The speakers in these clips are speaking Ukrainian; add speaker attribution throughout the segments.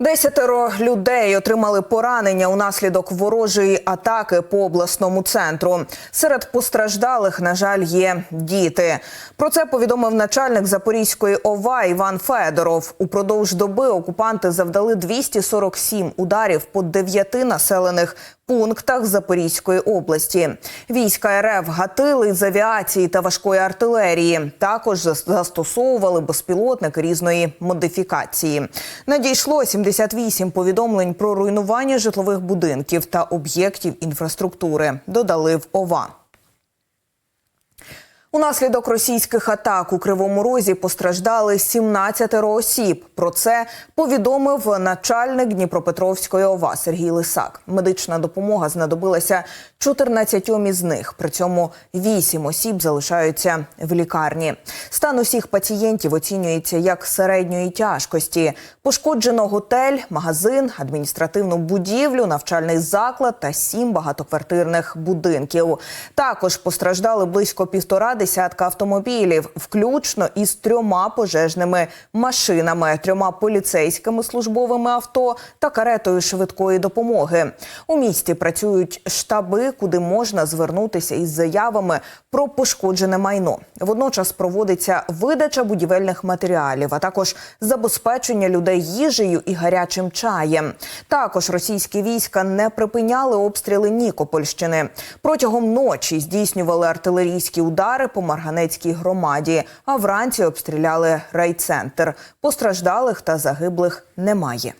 Speaker 1: Десятеро людей отримали поранення унаслідок ворожої атаки по обласному центру. Серед постраждалих, на жаль, є діти. Про це повідомив начальник Запорізької ОВА Іван Федоров. Упродовж доби окупанти завдали 247 ударів по дев'яти населених пунктах Запорізької області. Війська РФ гатили з авіації та важкої артилерії. Також зас- застосовували безпілотники різної модифікації. Надійшло 78 повідомлень про руйнування житлових будинків та об'єктів інфраструктури. Додали в ОВА. Унаслідок російських атак у Кривому Розі постраждали 17 осіб. Про це повідомив начальник Дніпропетровської ОВА Сергій Лисак. Медична допомога знадобилася 14 із них. При цьому 8 осіб залишаються в лікарні. Стан усіх пацієнтів оцінюється як середньої тяжкості. Пошкоджено готель, магазин, адміністративну будівлю, навчальний заклад та сім багатоквартирних будинків. Також постраждали близько півтора десятка автомобілів, включно із трьома пожежними машинами, трьома поліцейськими службовими авто та каретою швидкої допомоги. У місті працюють штаби, куди можна звернутися із заявами про пошкоджене майно. Водночас проводиться видача будівельних матеріалів, а також забезпечення людей їжею і гарячим чаєм. Також російські війська не припиняли обстріли Нікопольщини. Протягом ночі здійснювали артилерійські удари по Марганецькій громаді, а вранці обстріляли райцентр. Постраждалих та загиблих немає.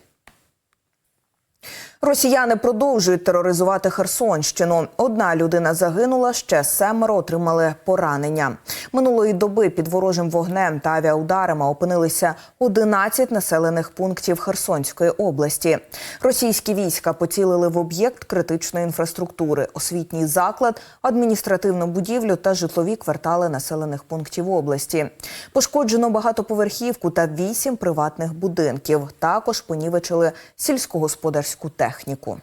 Speaker 1: Росіяни продовжують тероризувати Херсонщину. Одна людина загинула, ще семеро отримали поранення. Минулої доби під ворожим вогнем та авіаударами опинилися 11 населених пунктів Херсонської області. Російські війська поцілили в об'єкт критичної інфраструктури, освітній заклад, адміністративну будівлю та житлові квартали населених пунктів області. Пошкоджено багатоповерхівку та вісім приватних будинків. Також понівечили сільськогосподарську техніку.